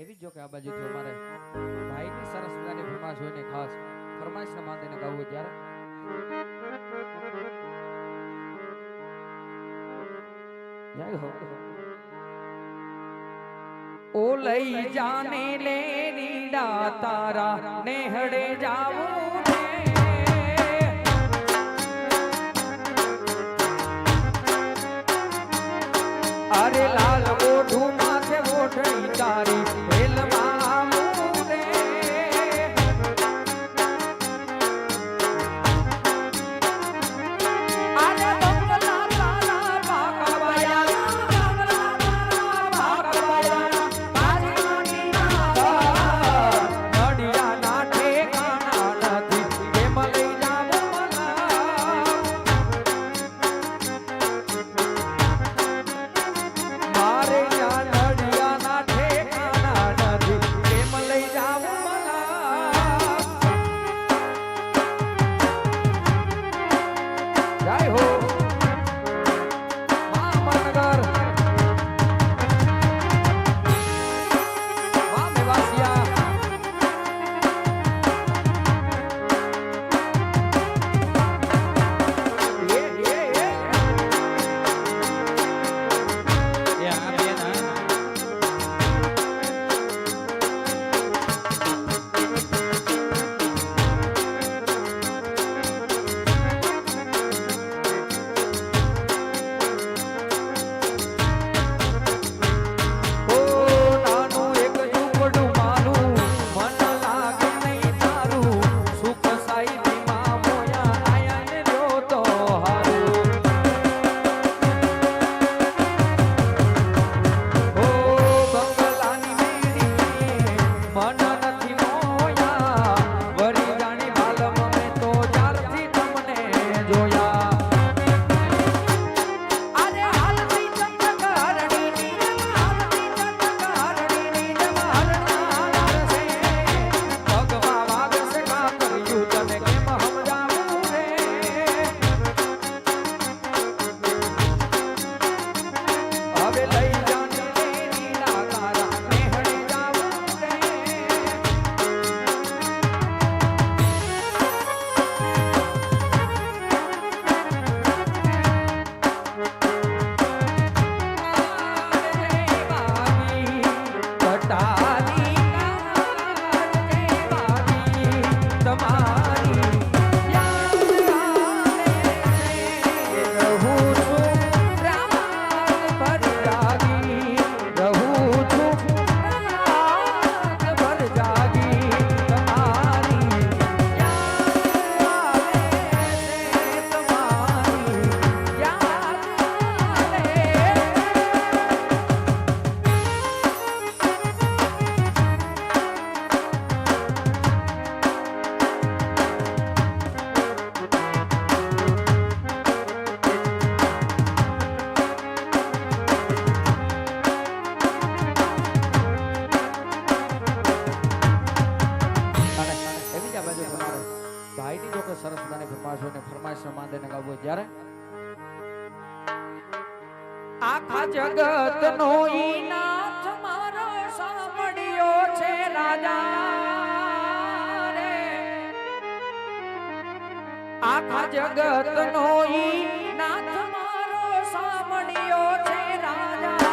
એવી જો કે આ બાજુ જો અમારે ભાઈની સરસ મજાની ફરમાશ હોય ને ખાસ ફરમાશને માંડીને ગાવું ત્યારે ઓ લઈ જાને લે રીડા તારા નેહડે જાવું અરે લાલ ઓઢું માથે ઓઢણી તારી આખા જગત નો ઈનાથ મારો સાંભળ્યો છે રાજા રે આખા જગત નો ઈનાથ મારો સાંભળ્યો છે રાજા.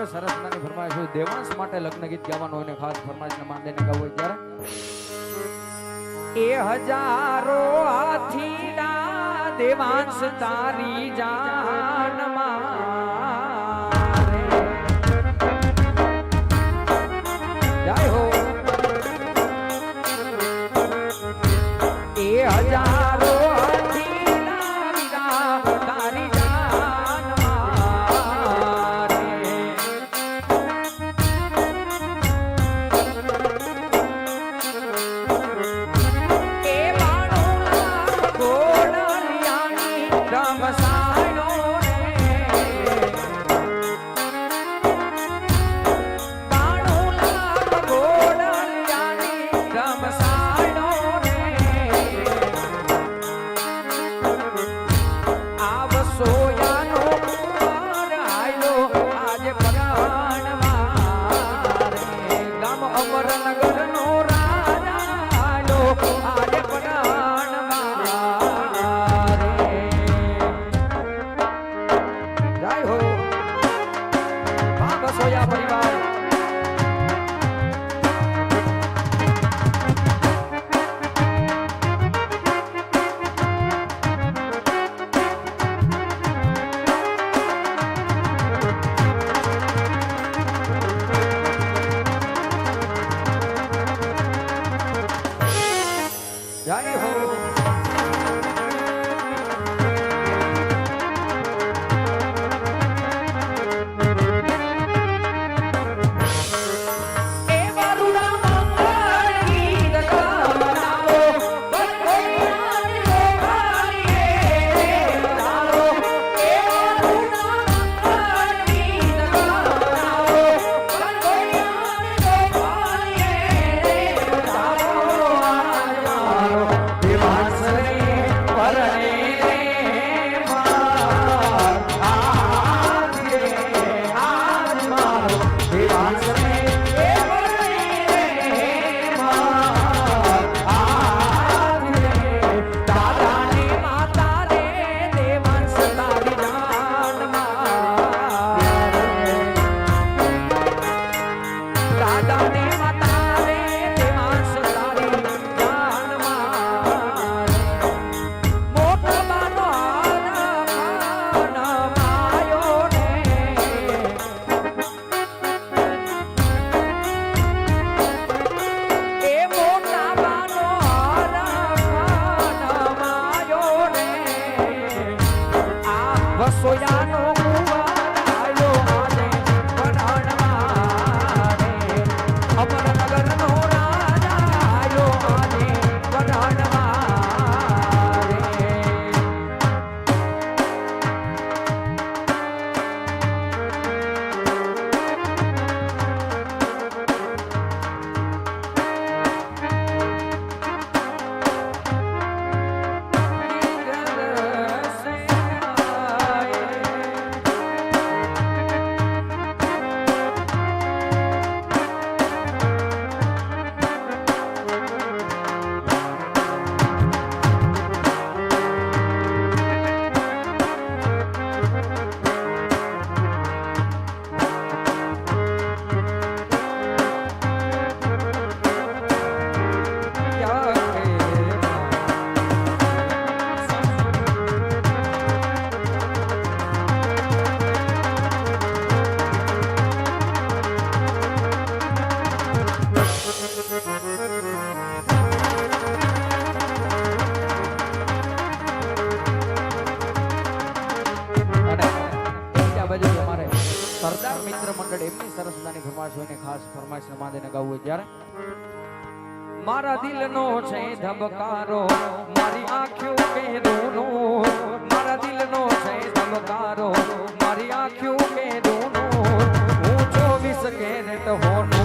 ખૂબ સરસ મજાની ફરમાઈશ હોય દેવાંશ માટે લગ્ન ગીત ગાવાનું હોય ખાસ ફરમાઈશને માન દઈને ગાવું હોય ત્યારે. એ હજારો હાથીના દેવાંશ તારી જાનમાં મારા દિલનો છે ધબકારો. મારી આંખ્યો કે રોનો મારા દિલનો છે ધબકારો. મારી આંખ્યો કે રોનો હું ચોવીસ કેરેટ હોનો